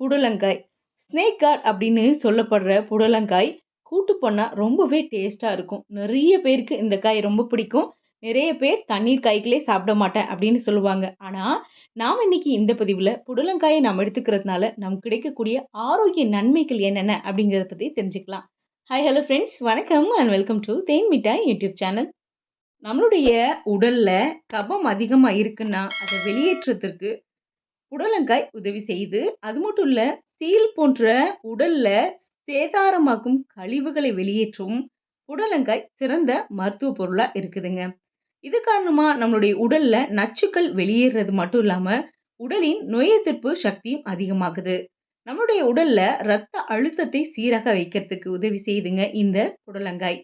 புடலங்காய். Snake card அப்படின்னு சொல்லப்படுற புடலங்காய் கூட்டு பண்ணால் ரொம்பவே டேஸ்ட்டாக இருக்கும். நிறைய பேருக்கு இந்த காய் ரொம்ப பிடிக்கும். நிறைய பேர் தண்ணீர் காய்களே சாப்பிட மாட்டேன் அப்படின்னு சொல்லுவாங்க. ஆனால் நாம் இன்னைக்கு இந்த பதிவில் புடலங்காயை நாம் எடுத்துக்கிறதுனால நமக்கு கிடைக்கக்கூடிய ஆரோக்கிய நன்மைகள் என்னென்ன அப்படிங்கிறத பற்றி தெரிஞ்சுக்கலாம். ஹாய் ஹலோ ஃப்ரெண்ட்ஸ் வணக்கம் and welcome to Then Mittai YouTube channel நம்மளுடைய உடலில் கபம் அதிகமாக இருக்குன்னா அதை வெளியேற்றத்திற்கு புடலங்காய் உதவி செய்யுது அது மட்டும் இல்லை சீல் போன்ற உடல்ல சேதாரமாக்கும் கழிவுகளை வெளியேற்றும் புடலங்காய் சிறந்த மருத்துவ பொருளாக இருக்குதுங்க. இது காரணமாக நம்மளுடைய உடல்ல நச்சுக்கள் வெளியேறது மட்டும் இல்லாமல் உடலின் நோய் எதிர்ப்பு சக்தியும் அதிகமாகுது. நம்மளுடைய உடல்ல ரத்த அழுத்தத்தை சீராக வைக்கிறதுக்கு உதவி செய்யுதுங்க இந்த புடலங்காய்.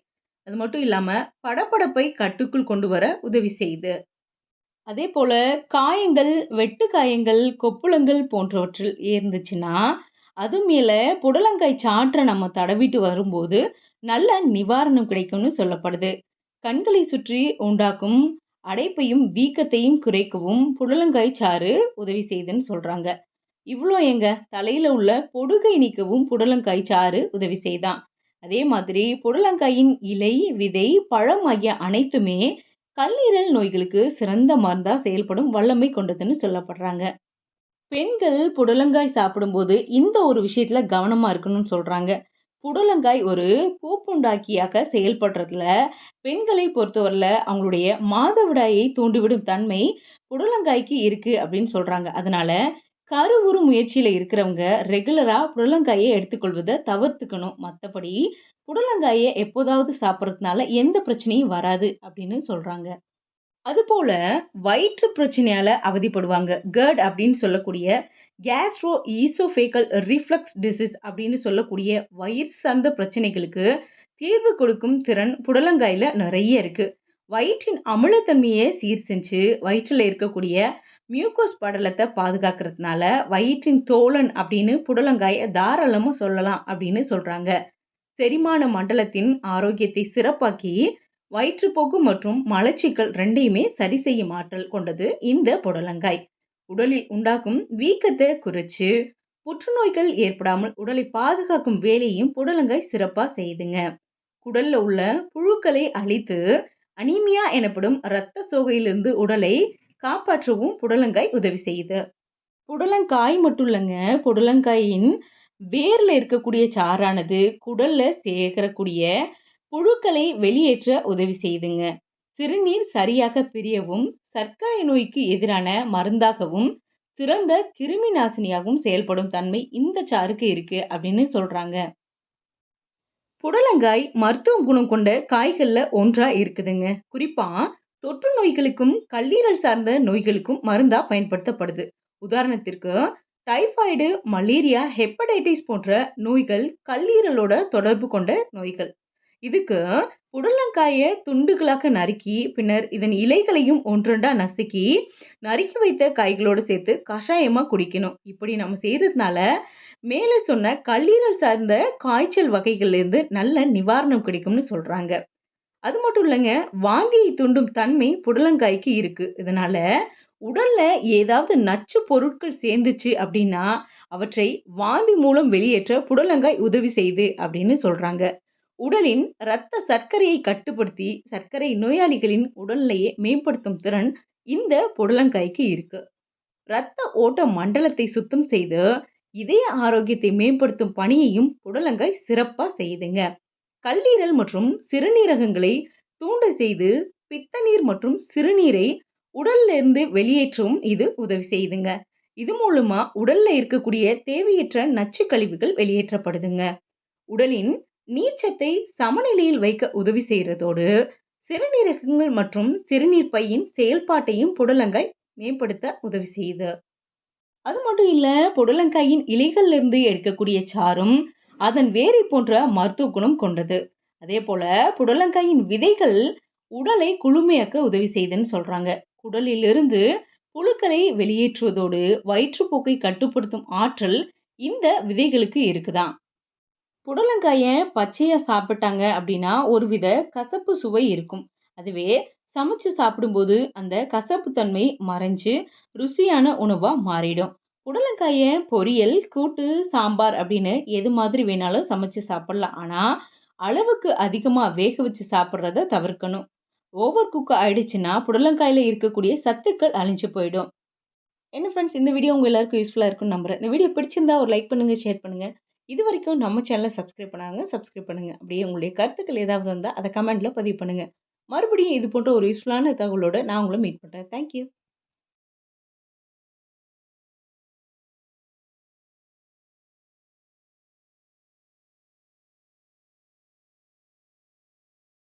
அது மட்டும் இல்லாமல் படப்படப்பை கட்டுக்குள் கொண்டு வர உதவி செய்யுது அதே போல் காயங்கள் வெட்டு காயங்கள் கொப்புளங்கள் போன்றவற்றில் இருந்துச்சுன்னா அது மேலே புடலங்காய் சாற்றை நம்ம தடவிட்டு வரும்போது நல்ல நிவாரணம் கிடைக்கும்னு சொல்லப்படுது. கண்களை சுற்றி உண்டாக்கும் அடைப்பையும் வீக்கத்தையும் குறைக்கவும் புடலங்காய் சாறு உதவி செய்யுதுன்னு சொல்கிறாங்க இவ்வளோ எங்க? தலையில் உள்ள பொடுகை நீக்கவும் புடலங்காய் சாறு உதவி செய்தான். அதே மாதிரி புடலங்காயின் இலை விதை பழம் ஆகிய அனைத்துமே கல்லீரல் நோய்களுக்கு சிறந்த மருந்தா செயல்படும் வல்லமை கொண்டதுன்னு சொல்லப்படுறாங்க. பெண்கள் புடலங்காய் சாப்பிடும்போது இந்த ஒரு விஷயத்துல கவனமா இருக்கணும்னு சொல்றாங்க. புடலங்காய் ஒரு பூப்புண்டாக்கியாக செயல்படுறதுல பெண்களை பொறுத்தவரையில் அவங்களுடைய மாதவிடாயை தூண்டிவிடும் தன்மை புடலங்காய்க்கு இருக்கு அப்படின்னு சொல்றாங்க. அதனால கருவுறு முயற்சியில் இருக்கிறவங்க ரெகுலராக புடலங்காயை எடுத்துக்கொள்வதை தவிர்த்துக்கணும். மற்றபடி புடலங்காயை எப்போதாவது சாப்பிட்றதுனால எந்த பிரச்சனையும் வராது அப்படின்னு சொல்கிறாங்க அதுபோல் வயிற்று பிரச்சனையால் அவதிப்படுவாங்க. கேர்ட் அப்படின்னு சொல்லக்கூடிய கேஸ்ட்ரோ ஈசோஃபேக்கல் ரிஃப்ளக்ஸ் டிசீஸ் அப்படின்னு சொல்லக்கூடிய வயிறு சார்ந்த பிரச்சனைகளுக்கு தீர்வு கொடுக்கும் திறன் புடலங்காயில் நிறைய இருக்குது வயிற்றின் அமிலத்தன்மையை சீர் செஞ்சு வயிற்றில் இருக்கக்கூடிய மியூக்கோஸ் படலத்தை பாதுகாக்கிறதுனால வயிற்றின் தோழன் அப்படின்னு புடலங்காயை தாராளமாக சொல்லலாம் அப்படின்னு சொல்கிறாங்க செரிமான மண்டலத்தின் ஆரோக்கியத்தை சிறப்பாக்கி வயிற்றுப்போக்கு மற்றும் மலச்சிக்கல் ரெண்டையுமே சரி செய்யும் ஆற்றல் கொண்டது இந்த புடலங்காய். உடலில் உண்டாக்கும் வீக்கத்தை குறைச்சு புற்றுநோய்கள் ஏற்படாமல் உடலை பாதுகாக்கும் வேலையும் புடலங்காய் சிறப்பாக செய்யுதுங்க. குடல்ல உள்ள புழுக்களை அழித்து அனீமியா எனப்படும் இரத்த சோகையிலிருந்து உடலை காப்பாற்றவும் புடலங்காய் உதவி செய்யுது புடலங்காய் மட்டும் இல்லைங்க புடலங்காயின் வேரில் இருக்கக்கூடிய சாறானது குடலில் சேர்க்கக்கூடிய புழுக்களை வெளியேற்ற உதவி செய்யுதுங்க சிறுநீர் சரியாக பிரியவும் சர்க்கரை நோய்க்கு எதிரான மருந்தாகவும் சிறந்த கிருமி நாசினியாகவும் செயல்படும் தன்மை இந்த சாருக்கு இருக்கு அப்படின்னு சொல்றாங்க. புடலங்காய் மருத்துவ குணம் கொண்ட காய்கள்ல ஒன்றா இருக்குதுங்க. குறிப்பா தொற்று நோய்களுக்கும் கல்லீரல் சார்ந்த நோய்களுக்கும் மருந்தா பயன்படுத்தப்படுது. உதாரணத்திற்கு டைஃபாய்டு மலேரியா ஹெப்படைட்டிஸ் போன்ற நோய்கள் கல்லீரலோட தொடர்பு கொண்ட நோய்கள். இதுக்கு புடலங்காயை துண்டுகளாக நறுக்கி பின்னர் இதன் இலைகளையும் ஒன்றொண்டா நசுக்கி நறுக்கி வைத்த காய்களோடு சேர்த்து கஷாயமாக குடிக்கணும். இப்படி நம்ம செய்கிறதுனால மேலே சொன்ன கல்லீரல் சார்ந்த காய்ச்சல் வகைகள்லேருந்து நல்ல நிவாரணம் கிடைக்கும்னு சொல்கிறாங்க அது மட்டும் இல்லைங்க வாந்தியை தூண்டும் தன்மை புடலங்காய்க்கு இருக்கு. இதனால உடல்ல ஏதாவது நச்சு பொருட்கள் சேர்ந்துச்சு அப்படின்னா அவற்றை வாந்தி மூலம் வெளியேற்ற புடலங்காய் உதவி செய்து அப்படின்னு சொல்றாங்க. உடலின் இரத்த சர்க்கரையை கட்டுப்படுத்தி சர்க்கரை நோயாளிகளின் உடல்நிலையை மேம்படுத்தும் திறன் இந்த புடலங்காய்க்கு இருக்கு. இரத்த ஓட்ட மண்டலத்தை சுத்தம் செய்து இதய ஆரோக்கியத்தை மேம்படுத்தும் பணியையும் புடலங்காய் சிறப்பாக செய்யுதுங்க கல்லீரல் மற்றும் சிறுநீரகங்களை தூண்ட செய்து பித்த நீர் மற்றும் சிறுநீரை உடல்ல இருந்து வெளியேற்றவும் இது உதவி செய்யுதுங்க இது மூலமா உடல்ல இருக்கக்கூடிய தேவையற்ற நச்சு கழிவுகள் வெளியேற்றப்படுதுங்க. உடலின் நீச்சத்தை சமநிலையில் வைக்க உதவி செய்யறதோடு சிறுநீரகங்கள் மற்றும் சிறுநீர் பையின் செயல்பாட்டையும் புடலங்காய் மேம்படுத்த உதவி செய்யுது. அது மட்டும் இல்ல புடலங்காயின் இலைகள்ல இருந்து எடுக்கக்கூடிய சாரும் அதன் வேரை போன்ற மருத்துவ குணம் கொண்டது. அதே போல புடலங்காயின் விதைகள் உடலை குளுமையாக்க உதவி செய்யுதுன்னு சொல்றாங்க. குடலிலிருந்து புழுக்களை வெளியேற்றுவதோடு வயிற்றுப்போக்கை கட்டுப்படுத்தும் ஆற்றல் இந்த விதைகளுக்கு இருக்குதான். புடலங்காயை பச்சையாக சாப்பிட்டாங்க அப்படின்னா ஒருவித கசப்பு சுவை இருக்கும். அதுவே சமைச்சு சாப்பிடும்போது அந்த கசப்பு தன்மை மறைஞ்சு ருசியான உணவாக மாறிடும். புடலங்காயை பொரியல், கூட்டு, சாம்பார் அப்படின்னு எது மாதிரி வேணாலும் சமைச்சு சாப்பிடலாம். ஆனால் அளவுக்கு அதிகமாக வேக வச்சு சாப்பிட்றத தவிர்க்கணும். ஓவர் குக் ஆயிடுச்சுன்னா, புடலங்காயில் இருக்கக்கூடிய சத்துக்கள் அழிஞ்சு போயிடும். என்ன ஃப்ரெண்ட்ஸ் இந்த வீடியோ உங்கள் எல்லாருக்கும் யூஸ்ஃபுல்லாக இருக்கும்னு நம்புகிறேன் இந்த வீடியோ பிடிச்சிருந்தா ஒரு லைக் பண்ணுங்கள் ஷேர் பண்ணுங்கள் இது வரைக்கும் நம்ம சேனலை சப்ஸ்கிரைப் பண்ணாங்க சப்ஸ்கிரைப் பண்ணுங்க. அப்படியே உங்களுடைய கருத்துக்கள் ஏதாவது இருந்தால் அதை கமெண்ட்டில் பதிவு பண்ணுங்கள் மறுபடியும் இது போன்ற ஒரு யூஸ்ஃபுல்லான தகவலோடு நான் உங்களை மீட் பண்ணுறேன் தேங்க் யூ.